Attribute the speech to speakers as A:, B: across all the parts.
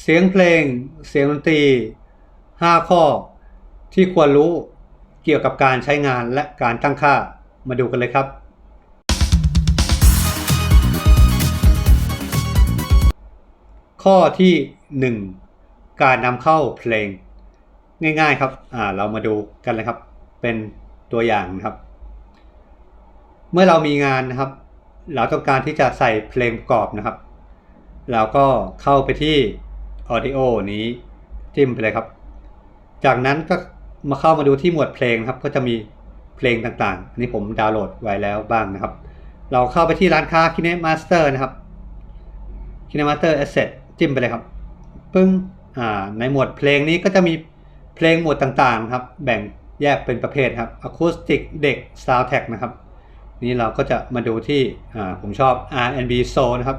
A: เสียงเพลง เสียงดนตรี 5 ข้อ ที่ควรรู้เกี่ยวกับการใช้งานและการตั้งค่ามาดูกันเลยครับ ข้อที่ 1 การนำเข้าเพลง ง่ายๆครับอ่าเรามาดูกันเลยครับ เป็นตัวอย่างนะครับ เมื่อเรามีงานนะครับ เราต้องการที่จะใส่เพลงประกอบนะครับ เราก็เข้าไปที่ Audio นี้จิ้มไปเลยครับ จากนั้นก็มาเข้ามาดูที่หมวดเพลงครับ ก็จะมีเพลงต่างๆ อันนี้ผมดาวน์โหลดไว้แล้วบ้างนะครับ เราเข้าไปที่ร้านค้า KineMaster นะครับ KineMaster Asset จิ้มไปเลยครับ ปึ้ง อ่า ในหมวดเพลงนี้ก็จะมีเพลงหมวดต่างๆครับ แบ่งแยกเป็นประเภทครับ Acoustic เด็ก Soundtrack นะครับ นี่เราก็จะมาดูที่ อ่า ผมชอบ R&B Soul นะครับ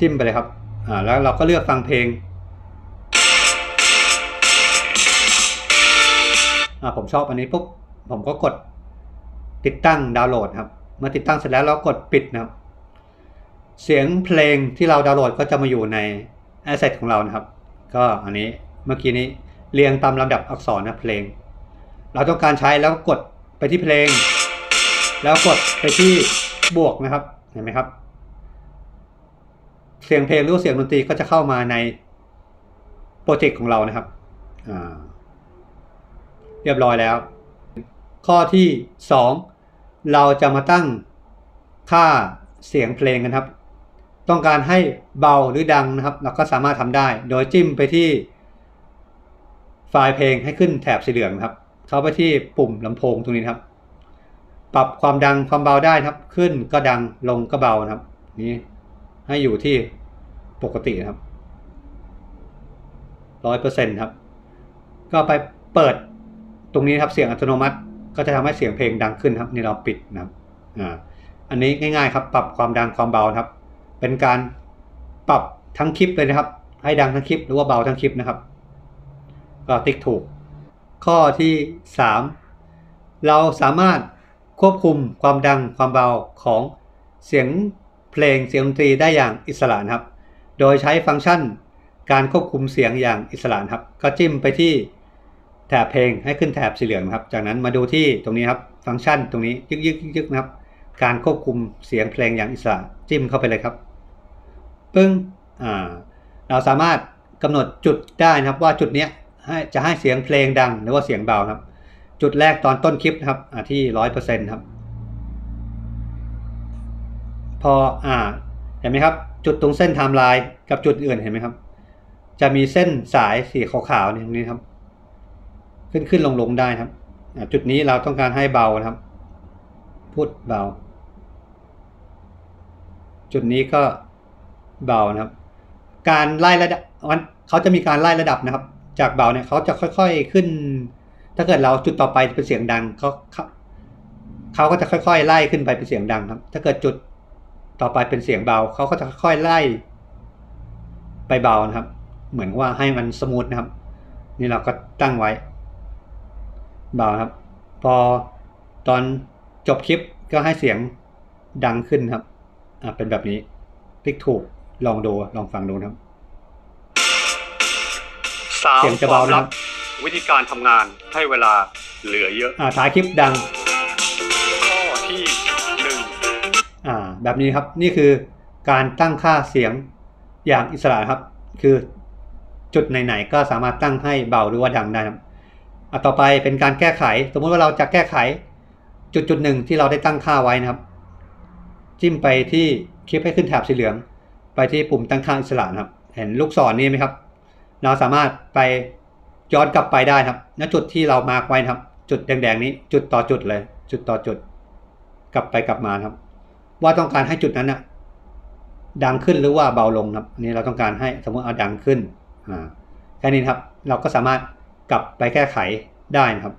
A: จิ้มไปเลยครับ อ่าแล้วเราก็เลือกฟังเพลงอ่าผมชอบอันนี้ปุ๊บผมก็กดติดตั้งดาวน์โหลดครับเมื่อติดตั้งเสร็จแล้วเรากดปิดนะครับ เสียงเพลงที่เราดาวน์โหลดก็จะมาอยู่ใน Asset ของเรานะครับ ก็อันนี้เมื่อกี้นี้เรียงตามลำดับอักษรนะเพลง เราต้องการใช้แล้วกดไปที่เพลง แล้วกดไปที่บวกนะครับเห็นไหมครับ เสียงเพลงหรือเสียงดนตรีก็จะเข้ามาในโปรเจกต์ของเรานะครับเรียบร้อยแล้ว ข้อที่ 2 เราจะมาตั้งค่าเสียงเพลงกันครับ ต้องการให้เบาหรือดังนะครับ เราก็สามารถทำได้ โดยจิ้มไปที่ไฟล์เพลงให้ขึ้นแถบสีเหลืองครับ เข้าไปที่ปุ่มลำโพงตรงนี้ครับ ปรับความดังความเบาได้ครับ ขึ้นก็ดังลงก็เบานะครับ นี่ ให้อยู่ที่ปกติครับร้อยเปอร์เซ็นต์ครับ ก็ไปเปิดตรงนี้ครับเสียงอัตโนมัติ ก็จะทำให้เสียงเพลงดังขึ้นครับนี่เราปิดนะครับอ่าอันนี้ง่ายๆครับ ปรับความดังความเบาครับ เป็นการปรับทั้งคลิปเลยนะครับ ให้ดังทั้งคลิปหรือว่าเบาทั้งคลิปนะครับ ก็ติ๊กถูก ข้อที่ 3 เราสามารถควบคุมความดังความเบาของเสียง เพลงเสียงดนตรีได้อย่างอิสระครับ โดยใช้ฟังก์ชันการควบคุมเสียงอย่างอิสระครับ ก็จิ้มไปที่แถบเพลงให้ขึ้นแถบสีเหลืองครับ จากนั้นมาดูที่ตรงนี้ครับฟังก์ชันตรงนี้ยึกยึกยึกนะครับ การควบคุมเสียงเพลงอย่างอิสระจิ้มเข้าไปเลยครับปึ้งอ่าเราสามารถกำหนดจุดได้นะครับว่าจุดเนี้ยให้จะให้เสียงเพลงดังหรือว่าเสียงเบาครับ จุดแรกตอนต้นคลิปนะครับที่ร้อยเปอร์เซ็นต์ครับ พออ่าเห็นไหมครับ จุดตรงเส้นไทม์ไลน์กับจุดอื่นเห็นไหมครับ จะมีเส้นสายสีขาวๆนี่ตรงนี้ครับ ขึ้นขึ้นลงลงได้ครับจุดนี้เราต้องการให้เบานะครับ พูดเบา จุดนี้ก็เบานะครับ การไล่ระดับมันเขาจะมีการไล่ระดับนะครับ จากเบาเนี่ยเขาจะค่อย ๆขึ้น ถ้าเกิดเราจุดต่อไปเป็นเสียงดังเขาเขาก็จะค่อย ๆ ไล่ขึ้นไปเป็นเสียงดังครับ ถ้าเกิดจุด ต่อไปเป็นเสียงเบาเขาก็จะค่อยๆไล่ไปเบานะครับ เหมือนว่าให้มันสมูทนะครับ นี่เราก็ตั้งไว้ เบาครับ พอตอนจบคลิปก็ให้เสียงดังขึ้นครับอ่าเป็นแบบนี้คลิกถูกลองดูลองฟังดูนะครับ
B: สาม
A: เสียงจะเบา
B: ควม
A: นะค
B: ลั
A: รับ
B: วิธีการทำงานให้เวลาเหลือเยอะ
A: อ่าถ่ายคลิปดัง แบบนี้ครับนี่คือการตั้งค่าเสียงอย่างอิสระครับ คือจุดไหนๆก็สามารถตั้งให้เบาหรือว่าดังได้ครับอะต่อไปเป็นการแก้ไข สมมุติว่าเราจะแก้ไขจุดจุดหนึ่งที่เราได้ตั้งค่าไว้นะครับ จิ้มไปที่คลิปให้ขึ้นแถบสีเหลือง ไปที่ปุ่มตั้งค่าอิสระนะครับ เห็นลูกศรนี่ไหมครับ เราสามารถไปย้อนกลับไปได้ครับณจุดที่เรามาร์กไว้นะครับ จุดแดงๆนี้ จุดต่อจุดเลย จุดต่อจุด กลับไปกลับมาครับ ว่าต้องการให้จุดนั้นนะดังขึ้นหรือว่าเบาลงครับอันนี้เราต้องการให้สมมติเอาดังขึ้นอ่าแค่นี้ครับ เราก็สามารถกลับไปแก้ไขได้นะครับ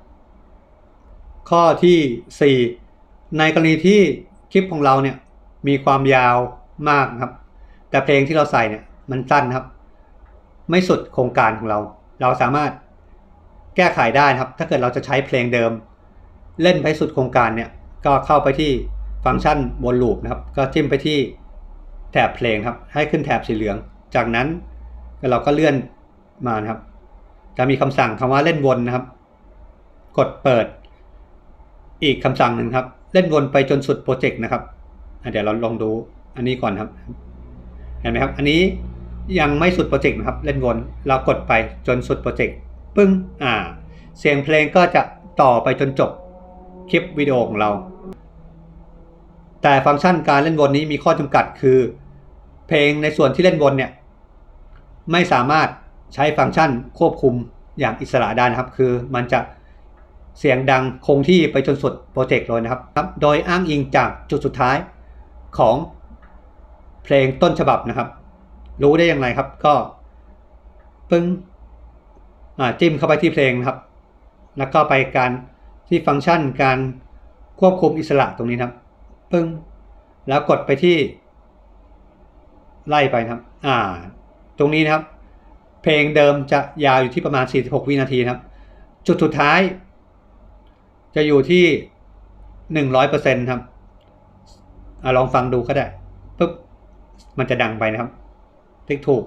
A: ข้อที่ 4 ในกรณีที่คลิปของเราเนี่ยมีความยาวมากครับ แต่เพลงที่เราใส่เนี่ยมันสั้นครับ ไม่สุดโครงการของเรา เราสามารถแก้ไขได้นะครับ ถ้าเกิดเราจะใช้เพลงเดิม เล่นไปสุดโครงการเนี่ยก็เข้าไปที่ ฟังก์ชันวนลูปนะครับ ก็จิ้มไปที่แถบเพลงครับ ให้ขึ้นแถบสีเหลือง จากนั้นเราก็เลื่อนมานะครับ จะมีคำสั่งคำว่าเล่นวนนะครับ กดเปิด อีกคำสั่งหนึ่งครับ เล่นวนไปจนสุดโปรเจกต์นะครับเดี๋ยวเราลองดูอันนี้ก่อนครับ เห็นไหมครับ อันนี้ยังไม่สุดโปรเจกต์นะครับ เล่นวน เรากดไปจนสุดโปรเจกต์ปึ้ง อ่า เสียงเพลงก็จะต่อไปจนจบคลิปวิดีโอของเรา แต่ฟังก์ชันการเล่นวนนี้มีข้อจำกัดคือ เพลงในส่วนที่เล่นวนเนี่ยไม่สามารถใช้ฟังก์ชันควบคุมอย่างอิสระได้นะครับ คือมันจะเสียงดังคงที่ไปจนสุดโปรเจกต์เลยนะครับ โดยอ้างอิงจากจุดสุดท้ายของเพลงต้นฉบับนะครับ รู้ได้อย่างไรครับก็ปึ้งจิ้มเข้าไปที่เพลงนะครับ แล้วก็ไปการที่ฟังก์ชันการควบคุมอิสระตรงนี้นะครับ ปึ้งแล้วกดไปที่ ไล่ไปนะครับ อ่า ตรงนี้นะครับ เพลงเดิมจะยาวอยู่ที่ประมาณ 46 วินาทีนะครับ จุดสุดท้าย จะอยู่ที่ 100%ครับอะลองฟังดูก็ได้ปุ๊บมันจะดังไปนะครับ ติ๊กถูก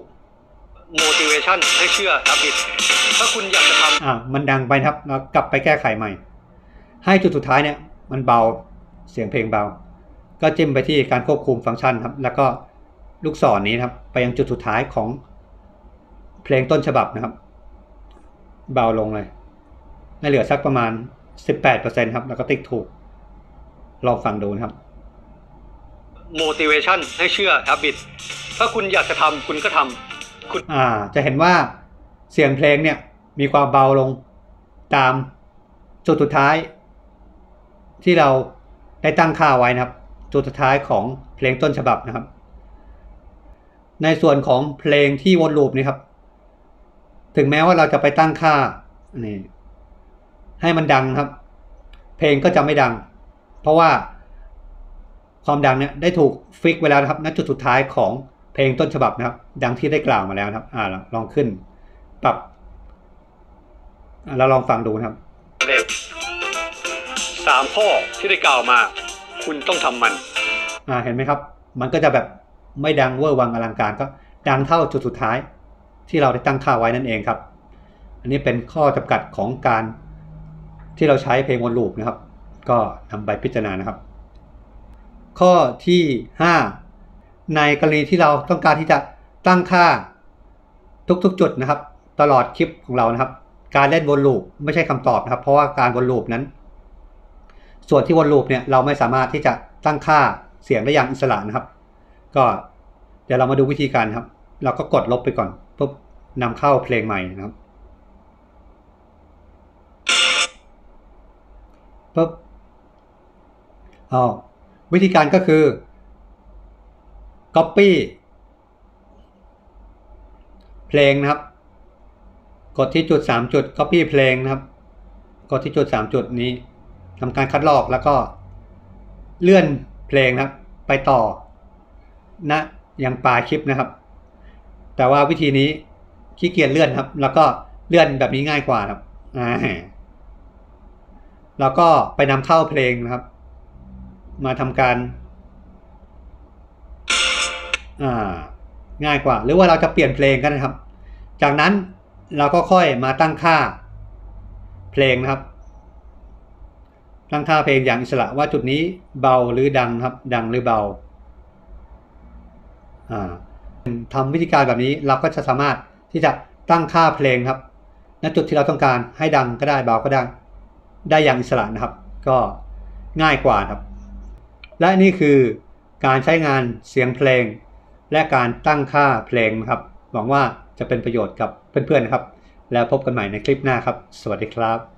B: motivation ให้เชื่อ habit ถ้าคุณอยากจะทำ
A: อ่ามันดังไปนะครับเรากลับไปแก้ไขใหม่ ให้จุดสุดท้ายเนี่ย มันเบาเสียงเพลงเบา ก็จิ้มไปที่การควบคุมฟังก์ชันครับ แล้วก็ลูกศรนี้นะครับ ไปยังจุดสุดท้ายของเพลงต้นฉบับนะครับ เบาลงเลยให้เหลือสักประมาณ 18%ครับ แล้วก็ติ๊กถูก ลองฟังดูนะครับ
B: motivation ให้เชื่อ habit ถ้าคุณอยากจะทำคุณก็ทำคุณ
A: อ่า จะเห็นว่าเสียงเพลงเนี่ย มีความเบาลงตามจุดสุดท้าย ที่เราได้ตั้งค่าไว้นะครับ จุดสุดท้ายของเพลงต้นฉบับนะครับ ในส่วนของเพลงที่วนลูปนี่ครับ ถึงแม้ว่าเราจะไปตั้งค่านี่ให้มันดังครับ เพลงก็จะไม่ดัง เพราะว่าความดังเนี่ยได้ถูกฟิกไว้แล้วนะครับณจุดสุดท้ายของเพลงต้นฉบับนะครับ ดังที่ได้กล่าวมาแล้วนะครับ อ่าลองขึ้นปรับเราลองฟังดูนะครับ
B: สามข้อที่ได้กล่าวมา คุณต้องทำมัน
A: อ่าเห็นไหมครับ มันก็จะแบบไม่ดังเวอร์วังอลังการก็ดังเท่าจุดสุดท้าย ที่เราได้ตั้งค่าไว้นั่นเองครับ อันนี้เป็นข้อจำกัดของการที่เราใช้เพลงวนลูปนะครับ ก็นำไปพิจารณานะครับ ข้อที่ 5 ในกรณีที่เราต้องการที่จะตั้งค่าทุกๆ จุดนะครับ ตลอดคลิปของเรานะครับ การเล่นวนลูปไม่ใช่คำตอบนะครับ เพราะว่าการวนลูปนั้น ส่วนที่วนลูปเนี่ยเราไม่สามารถที่จะตั้งค่าเสียงได้อย่างอิสระนะครับ ก็เดี๋ยวเรามาดูวิธีการครับ เราก็กดลบไปก่อนปุ๊บนำเข้าเพลงใหม่นะครับปุ๊บอ๋อวิธีการก็คือ copy เพลงนะครับ กดที่จุดสามจุด copy เพลงนะครับ กดที่จุดสามจุดนี้ ทำการคัดลอกแล้วก็เลื่อนเพลงนะครับ ไปต่อณยังปลายคลิปนะครับ แต่ว่าวิธีนี้ขี้เกียจเลื่อนครับ แล้วก็เลื่อนแบบนี้ง่ายกว่าครับอ่าแล้วก็ไปนำเข้าเพลงนะครับ มาทำการอ่าง่ายกว่า หรือว่าเราจะเปลี่ยนเพลงกันนะครับ จากนั้นเราก็ค่อยมาตั้งค่าเพลงนะครับ ตั้งค่าเพลงอย่างอิสระว่าจุดนี้เบาหรือดังครับ ดังหรือเบาทำวิธีการแบบนี้เราก็จะสามารถที่จะตั้งค่าเพลงครับ ณจุดที่เราต้องการให้ดังก็ได้เบาก็ได้ ได้อย่างอิสระนะครับ ก็ง่ายกว่าครับ และนี่คือการใช้งานเสียงเพลง และการตั้งค่าเพลงครับ หวังว่าจะเป็นประโยชน์กับเพื่อนๆนะครับ แล้วพบกันใหม่ในคลิปหน้าครับ สวัสดีครับ